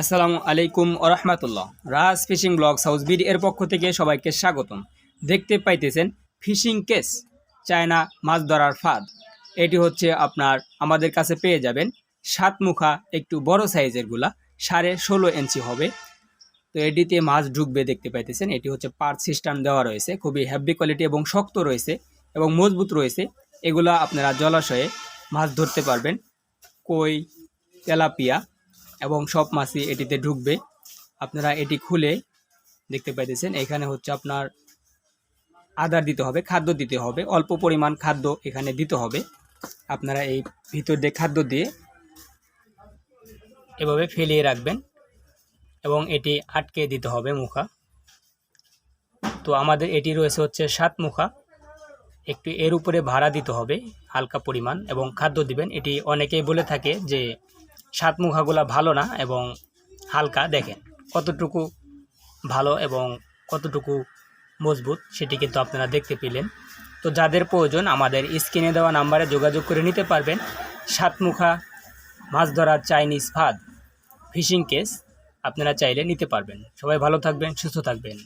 আসসালামু আলাইকুম ওরহমাতুল্লাহ রাজ ফিশিং ব্লগস হাউস বিড এর পক্ষ থেকে সবাইকে স্বাগতম। দেখতে পাইতেছেন ফিশিং কেস, চায়না মাছ ধরার ফাঁদ। এটি হচ্ছে আপনার, আমাদের কাছে পেয়ে যাবেন সাত মুখা একটু বড় সাইজেরগুলা সাড়ে ষোলো ইঞ্চি হবে। তো এটিতে মাছ ঢুকবে দেখতে পাইতেছেন, এটি হচ্ছে পার্ট সিস্টেম দেওয়া রয়েছে, খুবই হ্যাভি কোয়ালিটি এবং শক্ত রয়েছে এবং মজবুত রয়েছে। এগুলা আপনারা জলাশয়ে মাছ ধরতে পারবেন। কই, তেলাপিয়া এবং সব মাছই এটিতে ঢুকবে। আপনারা এটি খুলে দেখতে পাইতেছেন, এখানে হচ্ছে আপনার আদার দিতে হবে, খাদ্য দিতে হবে, অল্প পরিমাণ খাদ্য এখানে দিতে হবে। আপনারা এই ভিতর দিয়ে খাদ্য দিয়ে এভাবে ফেলিয়ে রাখবেন এবং এটি আটকে দিতে হবে মুখা। তো আমাদের এটি রয়েছে হচ্ছে সাত মুখা। একটু এর উপরে ভাড়া দিতে হবে, হালকা পরিমাণ এবং খাদ্য দিবেন। এটি অনেকেই বলে থাকে যে সাত মুখাগুলা ভালো না এবং হালকা, দেখেন কতটুকু ভালো এবং কতটুকু মজবুত সেটি কিন্তু আপনারা দেখতে পেলেন। তো যাদের প্রয়োজন আমাদের স্ক্রিনে দেওয়া নাম্বারে যোগাযোগ করে নিতে পারবেন। সাতমুখা মাছ ধরার চাইনিজ ফাঁদ ফিশিং কেস আপনারা চাইলে নিতে পারবেন। সবাই ভালো থাকবেন, সুস্থ থাকবেন।